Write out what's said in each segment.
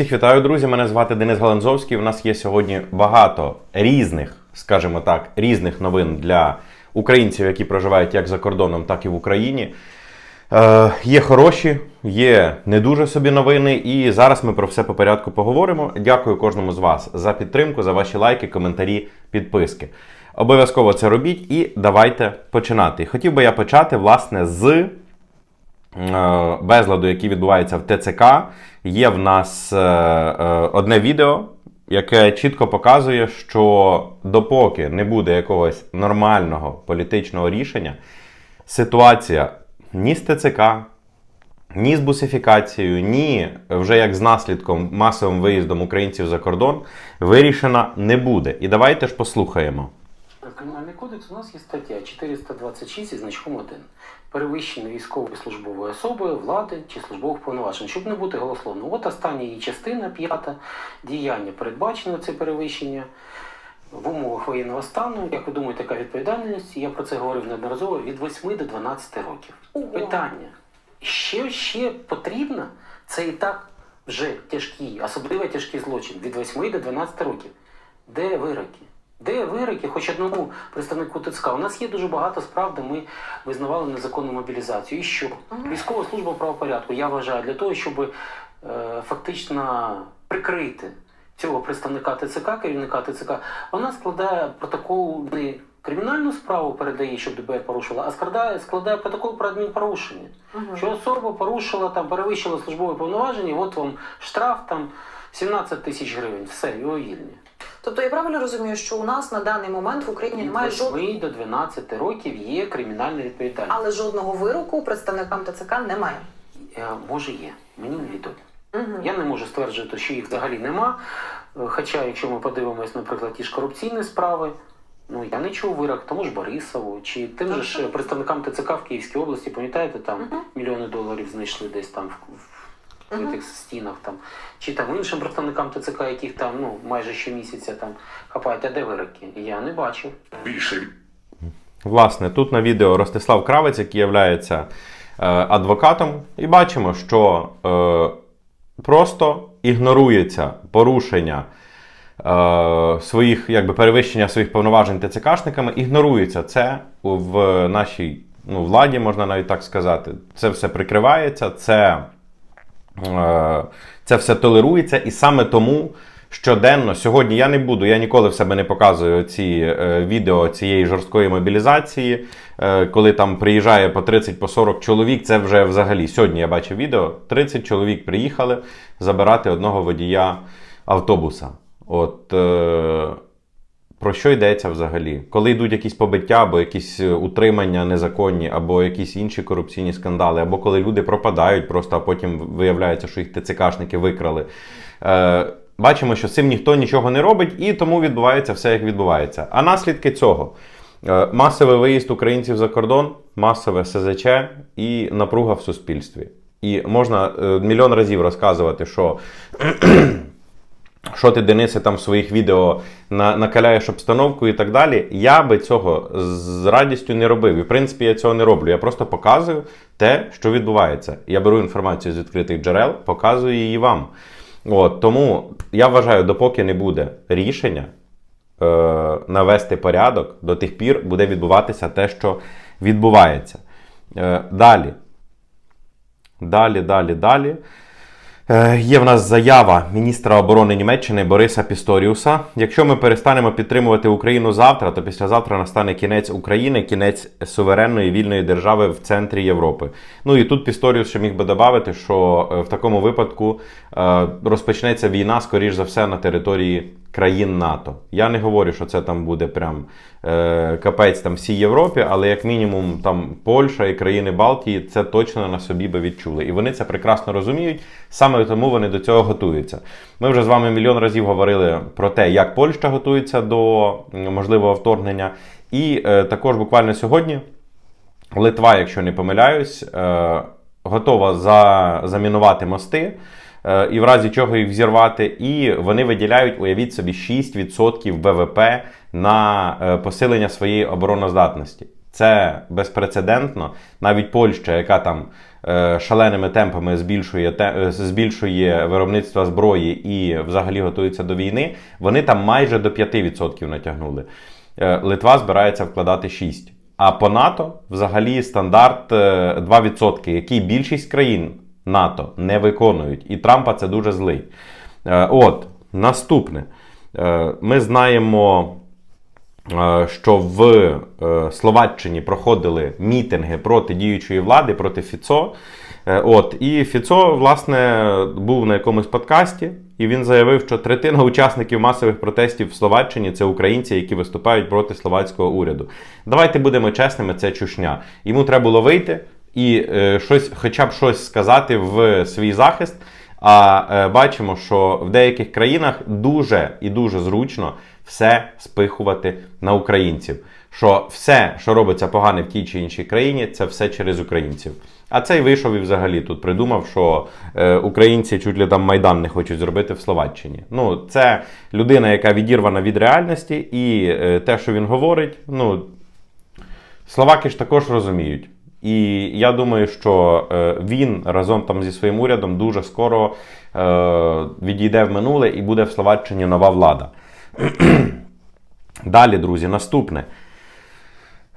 Всіх вітаю, друзі. Мене звати Денис Галанзовський. У нас є сьогодні багато різних, скажімо так, різних новин для українців, які проживають як за кордоном, так і в Україні. Е, є хороші, є не дуже собі новини, і зараз ми про все по порядку поговоримо. Дякую кожному з вас за підтримку, за ваші лайки, коментарі, підписки. Обов'язково це робіть і давайте починати. Хотів би я почати, власне, з безладу, який відбувається в ТЦК. Є в нас е, е, одне відео, яке чітко показує, що допоки не буде якогось нормального політичного рішення, ситуація ні з ТЦК, ні з бусифікацією, ні вже як з наслідком масовим виїздом українців за кордон вирішена не буде. І давайте ж послухаємо. Кримінальний кодекс у нас є стаття 426 зі значком 1. Перевищення військової службової особи, влади чи службових повноважень, щоб не бути голословно. От остання її частина, п'ята, діяння передбачено це перевищення в умовах воєнного стану. Як ви думаєте, така відповідальність? Я про це говорив неодноразово від 8 до 12 років. Питання. Ще ще потрібно? Це і так вже тяжкий, особливо тяжкий злочин від 8 до 12 років. Де вироки? Де вироки, хоч одному представнику ТЦК? У нас є дуже багато справ, де ми визнавали незаконну мобілізацію. І що? Військова служба правопорядку, я вважаю, для того, щоб е, фактично прикрити цього представника ТЦК, керівника ТЦК, вона складає протокол не кримінальну справу передає, щоб ДБР порушила, а складає, складає протокол про адмінпорушення. Що особа порушила, там, перевищила службове повноваження, от вам штраф там 17 тисяч гривень. Все, його вільні. Тобто я правильно розумію, що у нас на даний момент в Україні Від немає 8 жодного, до 12 років є кримінальна відповідальність. але жодного вироку представникам ТЦК немає. Е, Може є, мені невідомо. Угу. Я не можу стверджувати, що їх взагалі нема. Е, Хоча, якщо ми подивимось, наприклад, ті ж корупційні справи, ну я не чув вирок тому ж Борисову, чи тим же ж представникам ТЦК в Київській області, пам'ятаєте, там Мгм. мільйони доларів знайшли десь там в, в, Мгм. тих стінах, там, чи там іншим представникам ТЦК, яких там ну майже щомісяця там хапають, а де вироки? Я не бачив. більше Власне, тут на відео Ростислав Кравець, який є адвокатом, і бачимо, що е, просто ігнорується порушення е, своїх, якби перевищення своїх повноважень ТЦКшниками, ігнорується це в нашій ну, владі, можна навіть так сказати. Це все прикривається, це, е, це все толерується, і саме тому. Щоденно, сьогодні я не буду, я ніколи в себе не показую ці е, відео цієї жорсткої мобілізації, е, коли там приїжджає по 30 по 40 чоловік. Це вже взагалі. Сьогодні я бачив відео: 30 чоловік приїхали забирати одного водія автобуса. От е, про що йдеться взагалі? Коли йдуть якісь побиття, або якісь е, утримання незаконні, або якісь інші корупційні скандали, або коли люди пропадають просто, а потім виявляється, що їх ТЦКшники викрали. Е, бачимо, що цим ніхто нічого не робить, і тому відбувається все, як відбувається. А наслідки цього. Е, Масовий виїзд українців за кордон, масове СЗЧ і напруга в суспільстві. І можна е, мільйон разів розказувати, що що ти, Денисе, там в своїх відео на, накаляєш обстановку і так далі. Я би цього з радістю не робив. І в принципі я цього не роблю. Я просто показую те, що відбувається. Я беру інформацію з відкритих джерел, показую її вам. От, тому я вважаю, допоки не буде рішення е, навести порядок, до тих пір буде відбуватися те, що відбувається. Е, далі. Далі, далі, далі. Е, Є в нас заява міністра оборони Німеччини Бориса Пісторіуса. Якщо ми перестанемо підтримувати Україну завтра, то післязавтра настане кінець України, кінець суверенної вільної держави в центрі Європи. Ну і тут Пісторіус ще міг би додати, що е, в такому випадку е, розпочнеться війна, скоріш за все, на території країн НАТО. Я не говорю, що це там буде прям е, капець там всій Європі, але як мінімум там Польща і країни Балтії це точно на собі би відчули. І вони це прекрасно розуміють. Саме тому вони до цього готуються. Ми вже з вами мільйон разів говорили про те, як Польща готується до можливого вторгнення. І е, також буквально сьогодні Литва, якщо не помиляюсь, е, готова за, замінувати мости. Е, І в разі чого їх взірвати, і вони виділяють, уявіть собі, 6% ВВП на е, посилення своєї обороноздатності. Це безпрецедентно. Навіть Польща, яка там е, шаленими темпами збільшує, збільшує виробництво зброї і взагалі готується до війни, вони там майже до 5% натягнули. Литва збирається вкладати 6%. А по НАТО взагалі стандарт е, 2%, який більшість країн НАТО не виконують. І Трампа це дуже злий. Е, От, наступне. Е, Ми знаємо, е, що в Словаччині проходили мітинги проти діючої влади, проти Фіцо. От, і Фіцо, власне, був на якомусь подкасті, і він заявив, що третина учасників масових протестів в Словаччині це українці, які виступають проти словацького уряду. Давайте будемо чесними, це чушня. Йому треба було вийти і е, щось, хоча б щось сказати в свій захист. А е, бачимо, що в деяких країнах дуже і дуже зручно все спихувати на українців. Що все, що робиться погане в тій чи іншій країні, це все через українців. А цей вийшов і взагалі тут придумав, що е, українці чуть ли там майдан не хочуть зробити в Словаччині. Ну, це людина, яка відірвана від реальності, і е, те, що він говорить, ну Словаки ж також розуміють. І я думаю, що е, він разом там зі своїм урядом дуже скоро е, відійде в минуле і буде в Словаччині нова влада. Далі, друзі, наступне.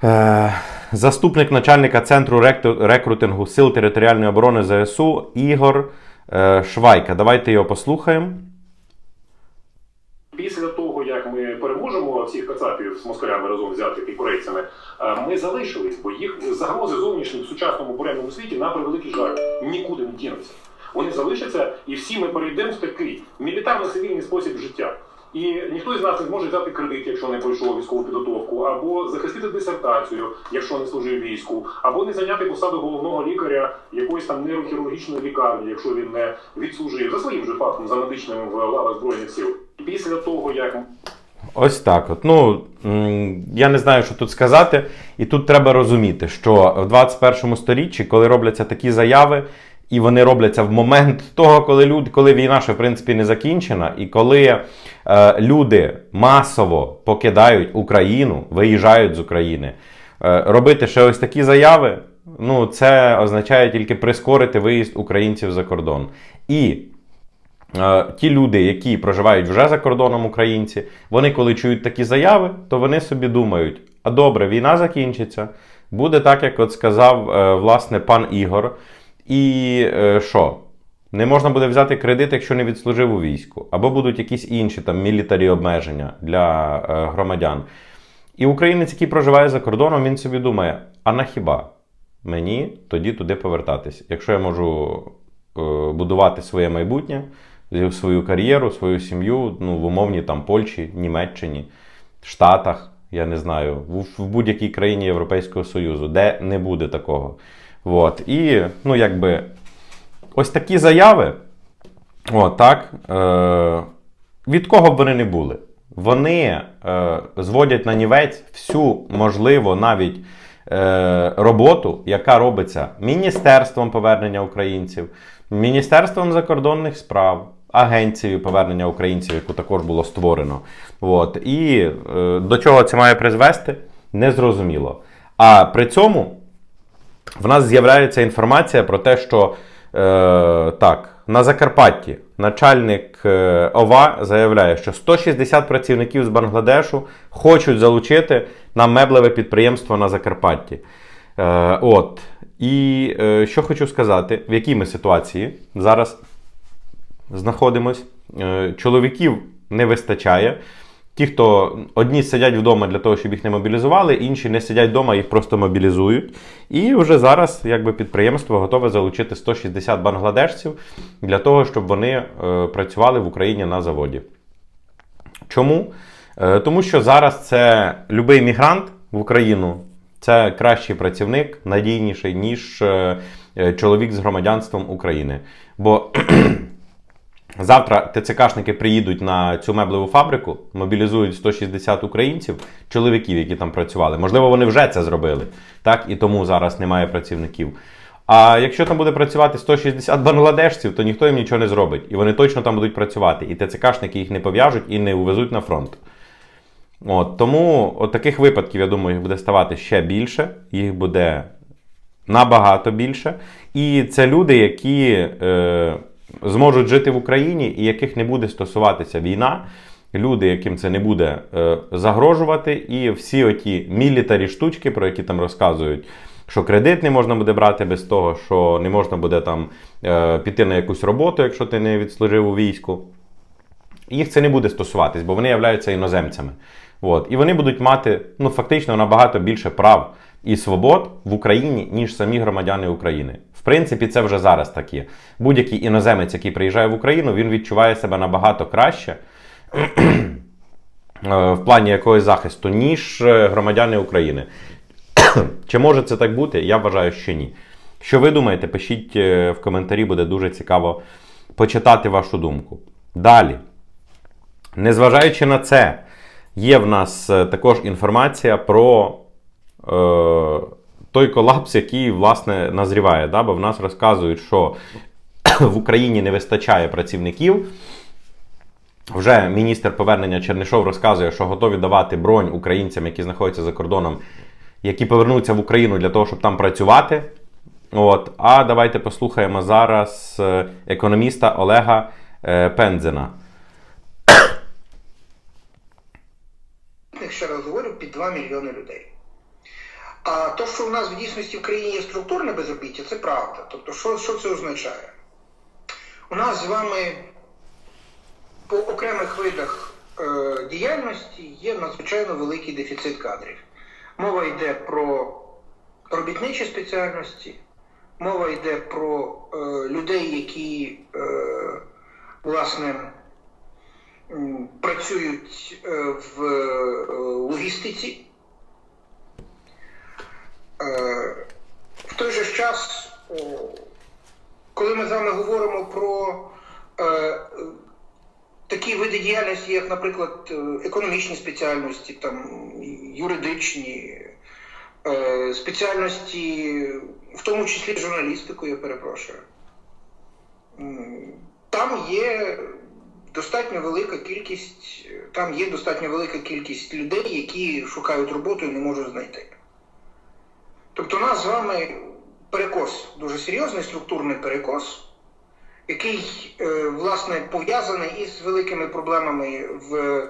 Е, Заступник начальника центру рекрутингу Сил територіальної оборони ЗСУ Ігор Швайка. Давайте його послухаємо. Після того, як ми переможемо всіх кацапів з москалями разом взятих і корейцями, е, ми залишились, бо їх загрози зовнішні в сучасному буремному світі на превеликий жаль нікуди не дінуться. Вони залишаться, і всі ми перейдемо в такий мілітарно-цивільний спосіб життя. І ніхто із нас не зможе взяти кредит, якщо не пройшов військову підготовку, або захистити дисертацію, якщо не служив війську, або не зайняти посаду головного лікаря якоїсь там нейрохірургічної лікарні, якщо він не відслужив за своїм же фактом, за медичним в лавах збройних сил. Після того, як Ось так. От. Ну, я не знаю, що тут сказати. І тут треба розуміти, що в 21 сторіччі, коли робляться такі заяви, і вони робляться в момент того, коли люди, коли війна ще в принципі не закінчена, і коли е, люди масово покидають Україну, виїжджають з України, е, робити ще ось такі заяви, ну це означає тільки прискорити виїзд українців за кордон. І ті люди, які проживають вже за кордоном українці, вони коли чують такі заяви, то вони собі думають: а добре, війна закінчиться, буде так, як от сказав е, власне пан Ігор. І е, що? Не можна буде взяти кредит, якщо не відслужив у війську, або будуть якісь інші там мілітарі обмеження для е, громадян. І українець, який проживає за кордоном, він собі думає: а на хіба мені тоді туди повертатись? Якщо я можу будувати своє майбутнє, свою кар'єру, свою сім'ю ну, в умовній там Польщі, Німеччині, Штатах, я не знаю, в, в будь-якій країні Європейського Союзу, де не буде такого. От. І, ну, якби, ось такі заяви, о, так, е, від кого б вони не були. Вони е, зводять на нівець всю можливо навіть е, роботу, яка робиться Міністерством повернення українців, Міністерством закордонних справ, Агенцією повернення українців, яку також було створено. От. І е, до чого це має призвести, незрозуміло. А при цьому в нас з'являється інформація про те, що е, так, на Закарпатті начальник е, ОВА заявляє, що 160 працівників з Бангладешу хочуть залучити на меблеве підприємство на Закарпатті. Е, от. І е, що хочу сказати, в якій ми ситуації зараз знаходимось. Е, чоловіків не вистачає. Ті, хто одні сидять вдома для того, щоб їх не мобілізували, інші не сидять вдома, їх просто мобілізують. І вже зараз якби, підприємство готове залучити 160 бангладешців для того, щоб вони е, працювали в Україні на заводі. Чому? Е, тому що зараз це будь-який мігрант в Україну це кращий працівник, надійніший, ніж чоловік з громадянством України. Бо Завтра ТЦКшники приїдуть на цю меблеву фабрику, мобілізують 160 українців, чоловіків, які там працювали. Можливо, вони вже це зробили, так і тому зараз немає працівників. А якщо там буде працювати 160 бангладешців, то ніхто їм нічого не зробить. І вони точно там будуть працювати. І ТЦКшники їх не пов'яжуть і не увезуть на фронт. От, тому от таких випадків, я думаю, їх буде ставати ще більше, їх буде набагато більше. І це люди, які е, зможуть жити в Україні і яких не буде стосуватися війна. Люди, яким це не буде е, загрожувати, і всі оті мілітарі штучки, про які там розказують, що кредит не можна буде брати без того, що не можна буде там е, піти на якусь роботу, якщо ти не відслужив у війську їх це не буде стосуватись, бо вони являються іноземцями. От. І вони будуть мати ну, фактично набагато більше прав і свобод в Україні, ніж самі громадяни України. Принципі, це вже зараз так є. Будь-який іноземець, який приїжджає в Україну, він відчуває себе набагато краще е, в плані якогось захисту, ніж е, громадяни України. Чи може це так бути? Я вважаю, що ні. Що ви думаєте, пишіть е, в коментарі, буде дуже цікаво почитати вашу думку. Далі. Незважаючи на це, є в нас також інформація про той колапс, який власне назріває. Да? Бо в нас розказують, що в Україні не вистачає працівників. Вже міністр повернення Чернишов розказує, що готові давати бронь українцям, які знаходяться за кордоном, які повернуться в Україну для того, щоб там працювати. От. А давайте послухаємо зараз е, економіста Олега е, Пензена. Ще раз говорю, під 2 мільйони людей. А то, що у нас в дійсності в країні є структурне безробіття, це правда. Тобто, що, що це означає? У нас з вами по окремих видах е, діяльності є надзвичайно великий дефіцит кадрів. Мова йде про робітничі спеціальності, мова йде про е, людей, які е, власне працюють е, в е, логістиці. Е, В той же час, коли ми з вами говоримо про е, е, такі види діяльності, як, наприклад, е, економічні спеціальності, там, юридичні, е, спеціальності, в тому числі журналістику, я перепрошую. Там є достатньо велика кількість, там є достатньо велика кількість людей, які шукають роботу і не можуть знайти. Тобто у нас з вами перекос, дуже серйозний структурний перекос, який е, власне пов'язаний із великими проблемами в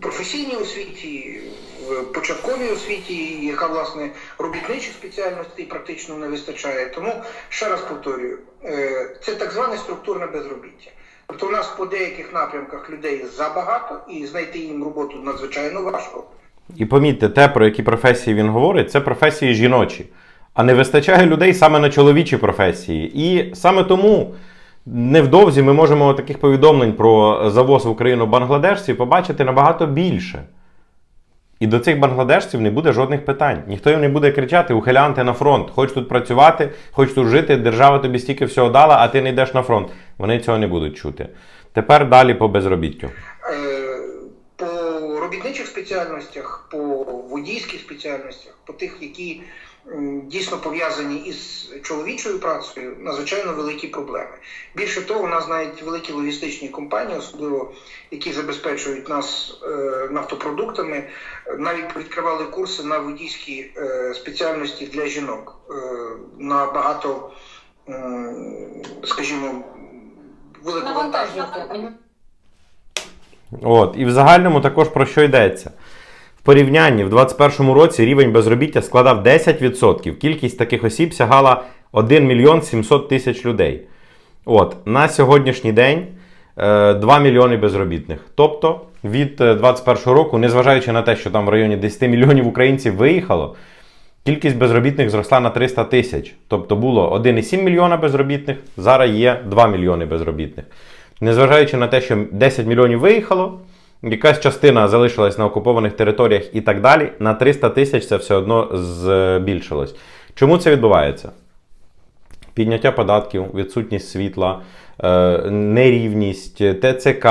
професійній освіті, в початковій освіті, яка власне робітничих спеціальностей практично не вистачає. Тому ще раз повторюю, е, це так зване структурне безробіття. Тобто у нас по деяких напрямках людей забагато і знайти їм роботу надзвичайно важко. І помітьте, те, про які професії він говорить, це професії жіночі. А не вистачає людей саме на чоловічі професії. І саме тому невдовзі ми можемо таких повідомлень про завоз в Україну бангладешців побачити набагато більше. І до цих бангладешців не буде жодних питань. Ніхто їм не буде кричати: ухилянти на фронт. Хоч тут працювати, хоч тут жити, держава тобі стільки всього дала, а ти не йдеш на фронт. Вони цього не будуть чути. Тепер далі по безробіттю. Спеціальностях, по водійських спеціальностях, по тих, які дійсно пов'язані із чоловічою працею, надзвичайно великі проблеми. Більше того, у нас навіть великі логістичні компанії, особливо які забезпечують нас е, нафтопродуктами, е, навіть відкривали курси на водійські е, спеціальності для жінок на багато, скажімо, великовантажних. От, і в загальному також про що йдеться. В порівнянні в 2021 році рівень безробіття складав 10%. Кількість таких осіб сягала 1 мільйон 700 тисяч людей. От, на сьогоднішній день е, 2 мільйони безробітних. Тобто від е, 2021 року, незважаючи на те, що там в районі 10 мільйонів українців виїхало, кількість безробітних зросла на 300 тисяч. Тобто було 1,7 мільйона безробітних, зараз є 2 мільйони безробітних. Незважаючи на те, що 10 мільйонів виїхало, якась частина залишилась на окупованих територіях і так далі, на 300 тисяч це все одно збільшилось. Чому це відбувається? Підняття податків, відсутність світла, е, нерівність, ТЦК,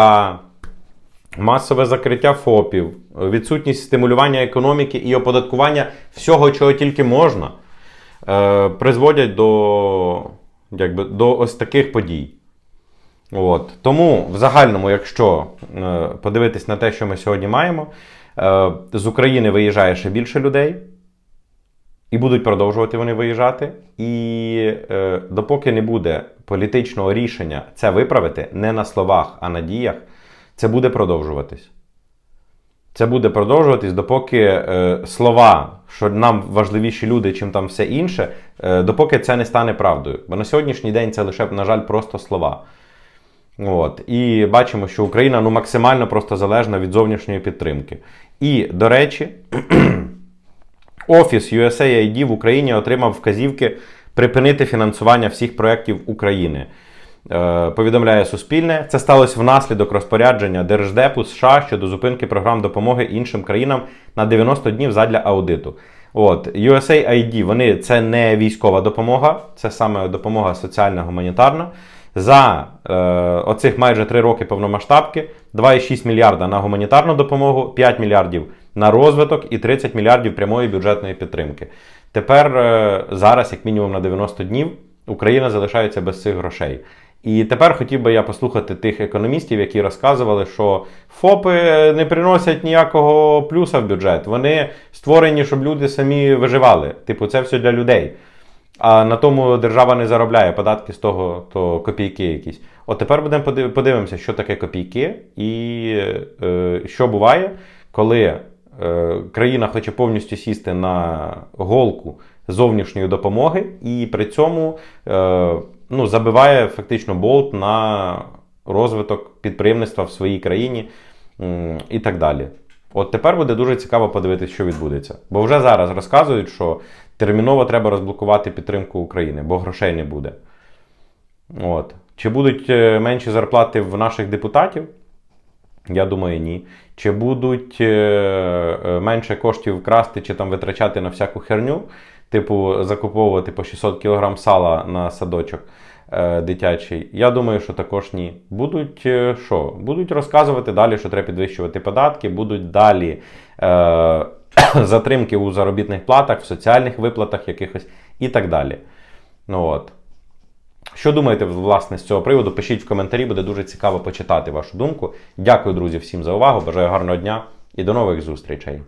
масове закриття ФОПів, відсутність стимулювання економіки і оподаткування всього, чого тільки можна, е, призводять до, якби, до ось таких подій. От. Тому в загальному, якщо е, подивитись на те, що ми сьогодні маємо, е, з України виїжджає ще більше людей, і будуть продовжувати вони виїжджати. І е, допоки не буде політичного рішення це виправити, не на словах, а на діях, це буде продовжуватись. Це буде продовжуватись, допоки е, слова, що нам важливіші люди, чим там все інше, е, допоки це не стане правдою. Бо на сьогоднішній день це лише, на жаль, просто слова. От. І бачимо, що Україна ну, максимально просто залежна від зовнішньої підтримки. І, до речі, Офіс USAID в Україні отримав вказівки припинити фінансування всіх проєктів України. Е, повідомляє Суспільне. Це сталося внаслідок розпорядження Держдепу США щодо зупинки програм допомоги іншим країнам на 90 днів задля аудиту. От, USAID, вони це не військова допомога, це саме допомога соціальна гуманітарна. За е, оцих майже 3 роки повномасштабки 2,6 мільярда на гуманітарну допомогу, 5 мільярдів на розвиток і 30 мільярдів прямої бюджетної підтримки. Тепер е, зараз, як мінімум на 90 днів, Україна залишається без цих грошей. І тепер хотів би я послухати тих економістів, які розказували, що ФОПи не приносять ніякого плюса в бюджет. Вони створені, щоб люди самі виживали. Типу, це все для людей. А на тому держава не заробляє податки з того, то копійки якісь. От тепер будемо подивимося, що таке копійки, і е, що буває, коли е, країна хоче повністю сісти на голку зовнішньої допомоги, і при цьому е, ну, забиває фактично болт на розвиток підприємництва в своїй країні м, і так далі. От тепер буде дуже цікаво подивитися, що відбудеться. Бо вже зараз розказують, що терміново треба розблокувати підтримку України, бо грошей не буде. От. Чи будуть е, менші зарплати в наших депутатів? Я думаю, ні. Чи будуть е, е, менше коштів красти чи там витрачати на всяку херню, типу закуповувати по 600 кг сала на садочок дитячий? Я думаю, що також ні. Будуть що? Будуть розказувати далі, що треба підвищувати податки, будуть далі е, затримки у заробітних платах, в соціальних виплатах якихось і так далі. Ну от. Що думаєте, власне, з цього приводу? Пишіть в коментарі, буде дуже цікаво почитати вашу думку. Дякую, друзі, всім за увагу. Бажаю гарного дня і до нових зустрічей.